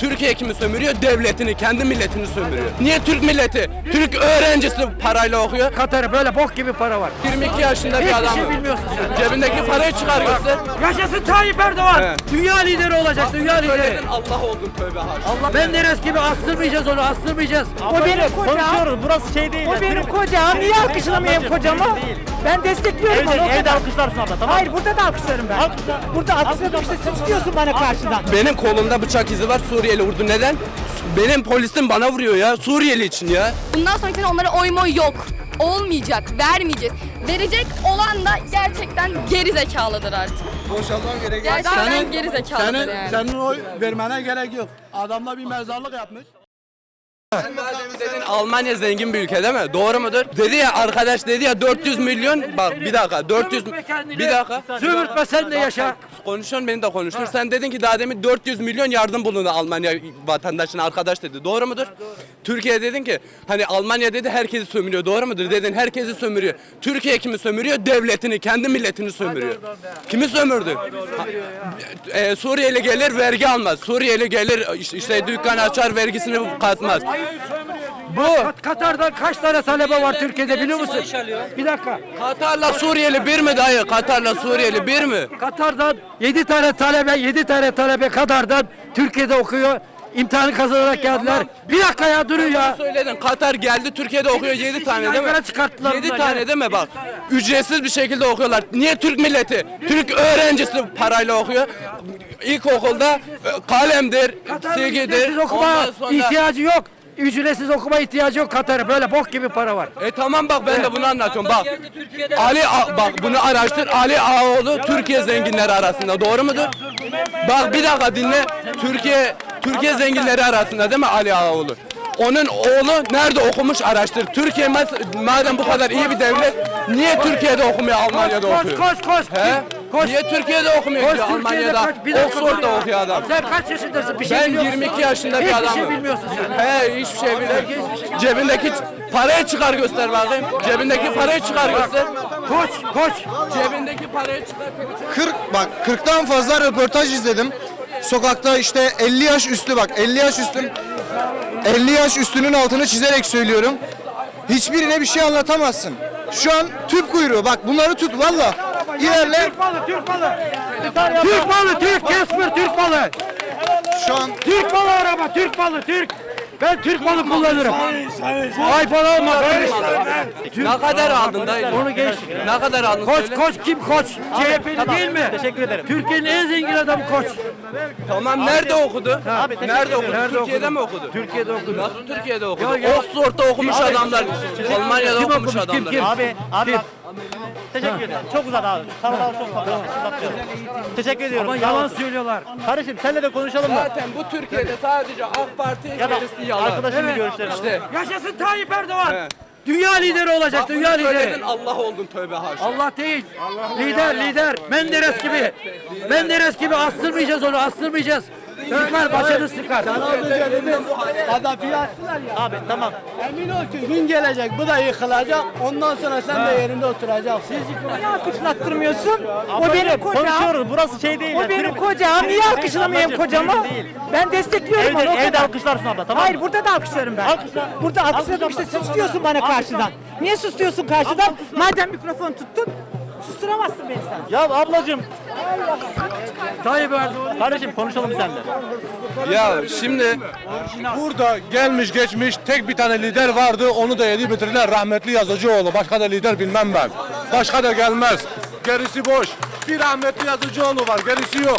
Türkiye kimi sömürüyor? Devletini, kendi milletini sömürüyor. Niye Türk milleti? Türk öğrencisi parayla okuyor. Katar'ı böyle bok gibi para var. 22 yaşında bir Hiçbir adam. şey bilmiyorsun sen. Cebindeki parayı çıkar göster. Yaşasın Tayyip Erdoğan. Evet. Dünya lideri olacak, dünya lideri. Söyledin Allah oldun tövbe haşa. Allah Menderes gibi astırmayacağız onu, astırmayacağız. O benim kocam. Konuşuyoruz burası şey değil. O benim kocam. Niye alkışlamayayım kocamı? Ben destekliyorum onu. o Evde, evde kadar. alkışlarsın abla tamam Hayır burada da alkışlarım ben. Alkışla. Burada alkışladım işte tutuyorsun bana karşıdan. Benim kolumda bıçak izi var Suriyeli vurdu. Neden? Benim polisim bana vuruyor ya. Suriyeli için ya. Bundan sonraki sene onlara oy moy yok. Olmayacak, vermeyeceğiz. Verecek olan da gerçekten geri zekalıdır artık. Boşalman gerek Gerçekten geri zekalıdır Senin, yani. senin oy vermene gerek yok. Adamla bir mezarlık yapmış. Dedin Almanya zengin bir ülke değil mi? Doğru mudur? Dedi ya arkadaş dedi ya 400 milyon bak bir dakika 400 Sömürtme kendini. bir dakika. Sömürtme sen de yaşa. Konuşuyorsun beni de konuştur. Sen dedin ki daha demin 400 milyon yardım bulundu Almanya vatandaşına arkadaş dedi. Doğru mudur? Türkiye dedin ki hani Almanya dedi herkesi sömürüyor. Doğru mudur? Dedin herkesi sömürüyor. Türkiye kimi sömürüyor? Devletini, kendi milletini sömürüyor. Kimi sömürdü? Ha, e, Suriyeli gelir vergi almaz. Suriyeli gelir işte dükkan açar vergisini katmaz. Bu Kat- Katar'dan kaç tane talebe var Türkiye'de biliyor musun? Bir dakika. Katar'la Suriyeli bir mi dayı? Katar'la Suriyeli bir mi? Katar'dan 7 tane talebe, 7 tane talebe Katar'dan Türkiye'de okuyor. İmtihanı kazanarak geldiler. Bir dakika ya durun ya. Söyledin Katar geldi Türkiye'de okuyor 7 tane değil mi? Çıkarttılar 7 bunlar tane ya. değil mi bak? Ücretsiz bir şekilde okuyorlar. Niye Türk milleti? Türk öğrencisi parayla okuyor. İlkokulda e, kalemdir, Katar'ın silgidir. ücretsiz okuma ondan sonra- ihtiyacı yok. Ücretsiz okuma ihtiyacı yok Katar'ı. Böyle bok gibi para var. E tamam bak ben de bunu anlatıyorum bak. Ali A- bak bunu araştır. Ali Ağaoğlu Türkiye zenginleri arasında doğru mudur? Bak bir dakika dinle. Türkiye Türkiye zenginleri arasında değil mi Ali Ağaoğlu? Onun oğlu nerede okumuş araştır. Türkiye mas- madem bu kadar iyi bir devlet niye Türkiye'de okumuyor Almanya'da koş, okuyor? koş, koş. He? Koş. Niye Türkiye'de okumuyor Koş diyor Türkiye'de Almanya'da? kaç- bir dakika dur Oxford'da ya. okuyor adam. Sen kaç yaşındasın? Bir şey Ben biliyor musun? 22 yaşında bir Hiçbir adamım. şey bilmiyorsun sen. He hiçbir şey bilmiyorum. Cebindeki parayı çıkar göster bakayım. Cebindeki parayı çıkar göster. Koş, koş. Cebindeki parayı çıkar. 40 bak 40'tan fazla röportaj izledim. Sokakta işte 50 yaş üstü bak 50 yaş üstü 50 yaş üstünün altını çizerek söylüyorum. Hiçbirine bir şey anlatamazsın. Şu an tüp kuyruğu bak bunları tut valla. İlerle Türk malı, Türk malı. Türk malı, Türk Casper, Türk malı. şu an Türk malı araba, Türk malı, Türk. Ben Türk malı kullanırım. iPhone alma. Ne kadar aldın dayı? Onu geç. Ne kadar aldın Koç, söyle. koç kim koç? CHP'li tamam. değil mi? Teşekkür ederim. Türkiye'nin en zengin adamı koç. Tamam nerede okudu? Nerede okudu? Türkiye'de okudu? mi okudu? Türkiye'de okudu. Nasıl Türkiye'de okudu? Oxford'da okumuş adamlar. Almanya'da okumuş okumuş, kim, adamlar. kim? Abi abi? Teşekkür ederim. Çok uzadı abi. Tamam çok fazla. Uzatmıyorum. Teşekkür ediyorum. Ama Sağ yalan olasın. söylüyorlar. Kardeşim senle de konuşalım mı? Zaten bu Türkiye'de sadece AK Parti Ya da gerisi yalan. arkadaşım bir Evet. görüşlerini İşte Yaşasın Tayyip Erdoğan. Evet. Dünya lideri olacak, bak bunu dünya lideri. söyledin Allah oldun tövbe haşa. Allah değil. lider, lider. Menderes gibi. Menderes gibi astırmayacağız onu, astırmayacağız. Sıkar, başını sıkar. Gaddafi'yi attılar ya. Abi tamam. Emin ol ki gün gelecek bu da yıkılacak. Ondan sonra sen de yerinde oturacaksın. Niye alkışlattırmıyorsun? O benim kocam. Konuşuyoruz burası şey değil. O benim kocam. Niye alkışlamayayım Ablacığım, kocamı? değil. Ben destekliyorum onu. Evde, o evde kadar. alkışlarsın abla tamam Hayır mı? burada da alkışlarım ben. Alkışla. Burada alkışladım işte Alkışla. sustuyorsun bana Alkışla. karşıdan. Niye sustuyorsun karşıdan? Madem mikrofon tuttun susturamazsın beni sen. Ya ablacığım. Tayyip Erdoğan. Kardeşim konuşalım seninle. Ya şimdi Burada gelmiş geçmiş tek bir tane lider vardı onu da yedi bitirdiler rahmetli Yazıcıoğlu. Başka da lider bilmem ben. Başka da gelmez. Gerisi boş. Bir rahmetli Yazıcıoğlu var gerisi yok.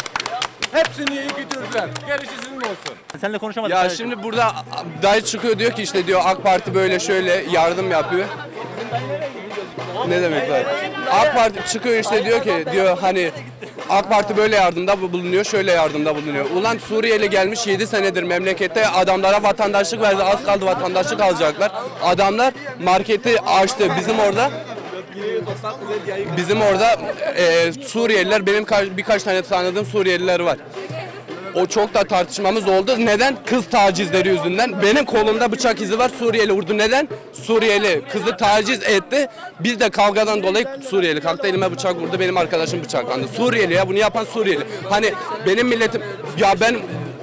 Hepsini iyi götürdüler. Gerisi sizin olsun. Seninle konuşamadık. ya kardeşim. şimdi burada dayı çıkıyor diyor ki işte diyor AK Parti böyle şöyle yardım yapıyor. Ne demek var? AK Parti çıkıyor işte diyor ki diyor hani AK Parti böyle yardımda bulunuyor, şöyle yardımda bulunuyor. Ulan Suriyeli gelmiş 7 senedir memlekette adamlara vatandaşlık verdi. Az kaldı vatandaşlık alacaklar. Adamlar marketi açtı bizim orada. Bizim orada e, Suriyeliler benim ka- birkaç tane tanıdığım Suriyeliler var. O çok da tartışmamız oldu. Neden? Kız tacizleri yüzünden. Benim kolumda bıçak izi var. Suriyeli vurdu. Neden? Suriyeli kızı taciz etti. Biz de kavgadan dolayı Suriyeli kalktı elime bıçak vurdu. Benim arkadaşım bıçaklandı. Suriyeli ya bunu yapan Suriyeli. Hani benim milletim ya ben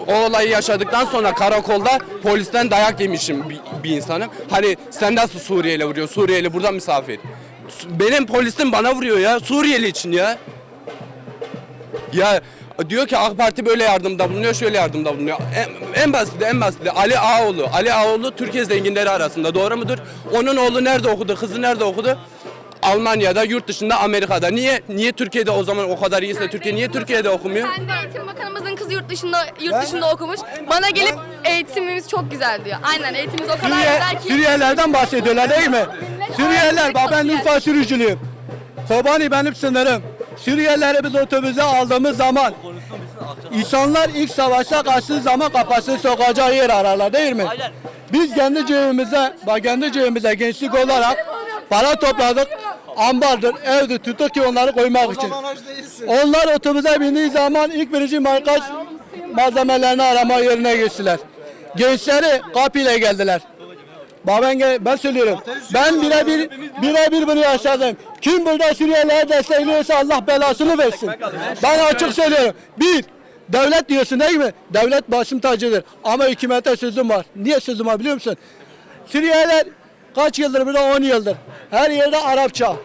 o olayı yaşadıktan sonra karakolda polisten dayak yemişim bir, bir insanım. Hani sen nasıl Suriyeli vuruyorsun? Suriyeli burada misafir. Benim polisim bana vuruyor ya. Suriyeli için ya. Ya diyor ki AK Parti böyle yardımda bulunuyor, şöyle yardımda bulunuyor. En, en basiti, en basiti Ali Ağoğlu. Ali Ağoğlu Türkiye zenginleri arasında doğru mudur? Onun oğlu nerede okudu, kızı nerede okudu? Almanya'da, yurt dışında, Amerika'da. Niye? Niye Türkiye'de o zaman o kadar iyiyse Türkiye niye Türkiye'de okumuyor? Kendi eğitim bakanımızın kızı yurt dışında yurt dışında okumuş. Bana gelip eğitimimiz çok güzel diyor. Aynen eğitimimiz o kadar güzel ki. Suriyelilerden bahsediyorlar değil mi? Suriyeliler, bak ben Urfa sürücülüyüm. Kobani benim sınırım. Suriyelileri biz otobüse aldığımız zaman insanlar ilk savaşa karşı zaman kafasını sokacağı yer ararlar değil mi? Biz kendi cebimize, bak kendi cebimize gençlik olarak para topladık. Ambardır, evdir tuttuk ki onları koymak için. Onlar otobüse bindiği zaman ilk birinci marka malzemelerini arama yerine geçtiler. Gençleri kapıyla geldiler. Bak ben, gel- ben söylüyorum. Ben birebir birebir bunu yaşadım. Kim burada Suriyelileri destekliyorsa Allah belasını versin. Ben açık söylüyorum. Bir, devlet diyorsun değil mi? Devlet başım tacıdır. Ama hükümete sözüm var. Niye sözüm var biliyor musun? Suriyeliler kaç yıldır burada? 10 yıldır. Her yerde Arapça.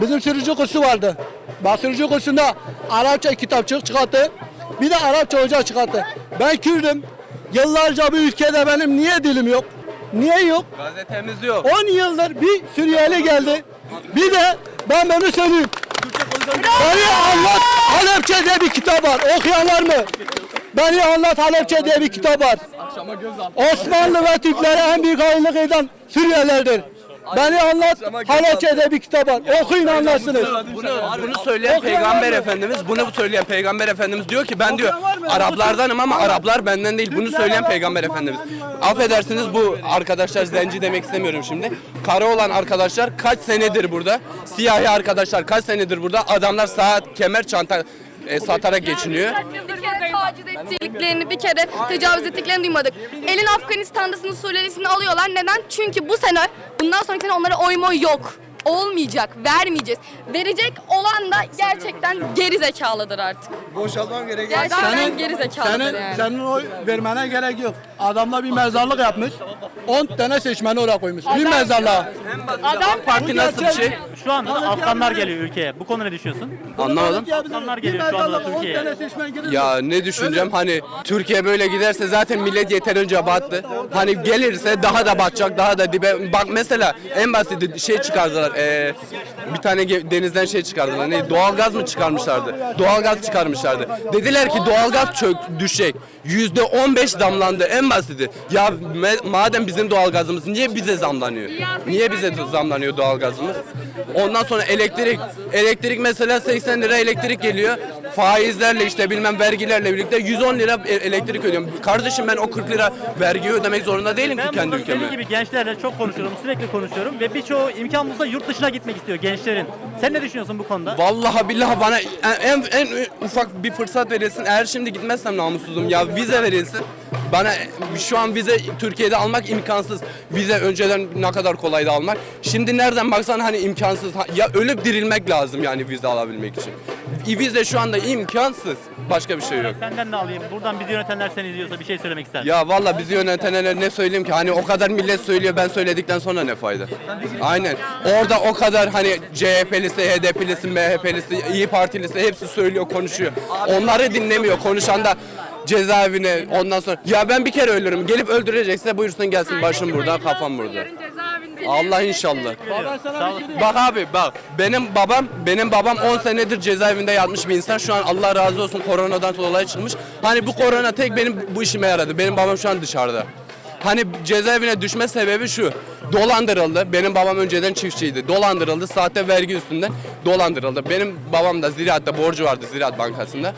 Bizim sürücü kursu vardı. Bak sürücü kursunda Arapça kitapçık çıkarttı. Bir de Arapça hoca çıkarttı. Ben Kürdüm. Yıllarca bu ülkede benim niye dilim yok? Niye yok? Gazetemiz yok. 10 yıldır bir Suriyeli geldi. Bir de ben bunu söyleyeyim. Beni anlat Halepçe diye bir kitap var. Okuyanlar mı? Beni anlat Halepçe diye bir kitap var. Osmanlı ve Türklere en büyük hainlik eden Suriyelilerdir. Beni anlat Halepçe diye bir kitap var. Okuyun anlarsınız. Bunu, bunu söyleyen peygamber efendimiz, bunu söyleyen peygamber efendimiz diyor ki ben diyor Araplardanım ama Araplar benden değil. Bunu söyleyen peygamber efendimiz. Affedersiniz bu arkadaşlar zenci demek istemiyorum şimdi. Kara olan arkadaşlar kaç senedir burada? Siyahi arkadaşlar kaç senedir burada? Adamlar saat, kemer, çanta e, satarak geçiniyor. Bir kere taciz ettiklerini, bir kere tecavüz ettiklerini duymadık. Elin Afganistan'dasını, Suriyelisini alıyorlar. Neden? Çünkü bu sene, bundan sonraki sene onlara oy moy yok. Olmayacak, vermeyeceğiz. Verecek olan da gerçekten geri zekalıdır artık. Boşalmam gerek. Gerçekten geri zekalıdır Senin, yani. senin oy vermene gerek yok. Adamla bir mezarlık yapmış. 10 tane seçmeni oraya koymuş. Bir mezarlığa. AK Parti nasıl bir şey? Şu anda da Afganlar geliyor ülkeye. Bu konuda ne düşünüyorsun? Anlamadım. Afganlar geliyor şu anda da Türkiye'ye. Ya ne düşüneceğim hani Türkiye böyle giderse zaten millet yeterince battı. Hani gelirse daha da batacak daha da dibe. Bak mesela en basit şey çıkardılar. Eee, bir tane denizden şey çıkardılar. Ne doğalgaz mı çıkarmışlardı? Doğalgaz çıkarmışlardı. Dediler ki doğalgaz çök düşecek. Yüzde 15 zamlandı en basiti. Ya madem bizim doğalgazımız niye bize zamlanıyor? Niye bize zamlanıyor doğalgazımız? Ondan sonra elektrik. Elektrik mesela 80 lira elektrik geliyor. Faizlerle işte bilmem vergilerle birlikte 110 lira e- elektrik ödüyorum. Kardeşim ben o 40 lira vergi ödemek zorunda değilim ki Ben kendi burada ülkeme. senin gibi gençlerle çok konuşuyorum, sürekli konuşuyorum ve birçoğu imkan bulsa yurt dışına gitmek istiyor gençlerin. Sen ne düşünüyorsun bu konuda? Vallahi billahi bana en, en, en ufak bir fırsat verilsin. Eğer şimdi gitmezsem namussuzum ya vize verilsin. Bana şu an vize Türkiye'de almak imkansız. Vize önceden ne kadar kolaydı almak. Şimdi nereden baksan hani imkansız. Ya ölüp dirilmek lazım yani vize alabilmek için. Vize şu anda imkansız. Başka bir şey yok. Senden de alayım. Buradan bizi yönetenler seni izliyorsa bir şey söylemek ister. misin? Ya valla bizi yönetenlere ne söyleyeyim ki hani o kadar millet söylüyor ben söyledikten sonra ne fayda? Aynen. Orada o kadar hani CHP'lisi, HDP'lisi, MHP'lisi, İyi Partilisi hepsi söylüyor, konuşuyor. Onları dinlemiyor. Konuşan da cezaevine ondan sonra ya ben bir kere ölürüm. Gelip öldürecekse buyursun gelsin başım burada, kafam burada. Allah inşallah. Olasın. Bak abi bak benim babam benim babam 10 senedir cezaevinde yatmış bir insan. Şu an Allah razı olsun koronadan dolayı çıkmış. Hani bu korona tek benim bu işime yaradı. Benim babam şu an dışarıda. Hani cezaevine düşme sebebi şu. Dolandırıldı. Benim babam önceden çiftçiydi. Dolandırıldı. Sahte vergi üstünden dolandırıldı. Benim babam da Ziraat'ta borcu vardı Ziraat Bankası'nda.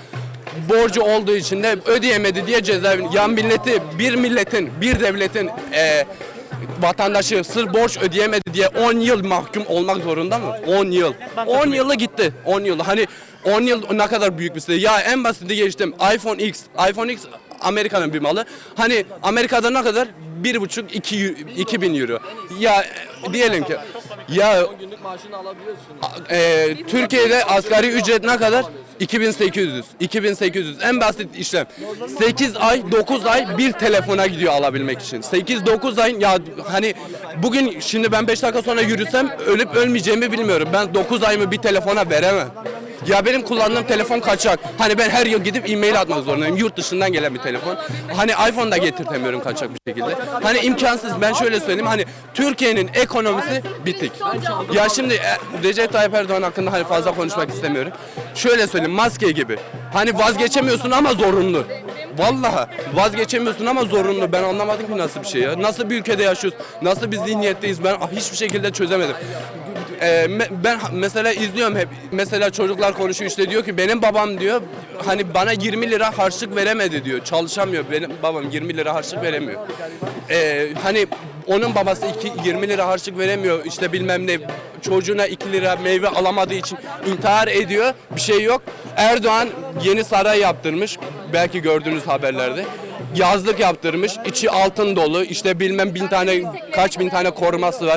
Borcu olduğu için de ödeyemedi diye cezaevine. Ya milleti, bir milletin, bir devletin eee vatandaşı sır borç ödeyemedi diye 10 yıl mahkum olmak zorunda mı? 10 yıl. 10 yılı gitti. 10 yıl. Hani 10 yıl ne kadar büyük bir süre. Ya en basiti geçtim. iPhone X. iPhone X Amerika'nın bir malı. Hani Amerika'da ne kadar? bir buçuk iki, iki bin euro. Ya e, diyelim ki ya e, Türkiye'de asgari ücret ne kadar? 2800. 2800. En basit işlem. 8 ay, 9 ay bir telefona gidiyor alabilmek için. 8-9 ay ya hani bugün şimdi ben 5 dakika sonra yürüsem ölüp ölmeyeceğimi bilmiyorum. Ben 9 ayımı bir telefona veremem. Ya benim kullandığım telefon kaçak. Hani ben her yıl gidip e-mail atmak zorundayım. Yurt dışından gelen bir telefon. Hani iPhone da getirtemiyorum kaçak bir şekilde. Hani imkansız. Ben şöyle söyleyeyim. Hani Türkiye'nin ekonomisi bitik. Ya şimdi e, Recep Tayyip Erdoğan hakkında hani fazla konuşmak istemiyorum. Şöyle söyleyeyim maske gibi. Hani vazgeçemiyorsun ama zorunlu. Vallahi vazgeçemiyorsun ama zorunlu. Ben anlamadım ki nasıl bir şey ya. Nasıl bir ülkede yaşıyoruz? Nasıl bir zihniyetteyiz? Ben hiçbir şekilde çözemedim. Me- ben mesela izliyorum hep. Mesela çocuklar konuşuyor işte diyor ki benim babam diyor hani bana 20 lira harçlık veremedi diyor. Çalışamıyor. Benim babam 20 lira harçlık veremiyor. Ee, hani onun babası iki, 20 lira harçlık veremiyor. İşte bilmem ne çocuğuna 2 lira meyve alamadığı için intihar ediyor. Bir şey yok. Erdoğan yeni saray yaptırmış. Belki gördüğünüz haberlerde. Yazlık yaptırmış. içi altın dolu. İşte bilmem bin tane kaç bin tane koruması var.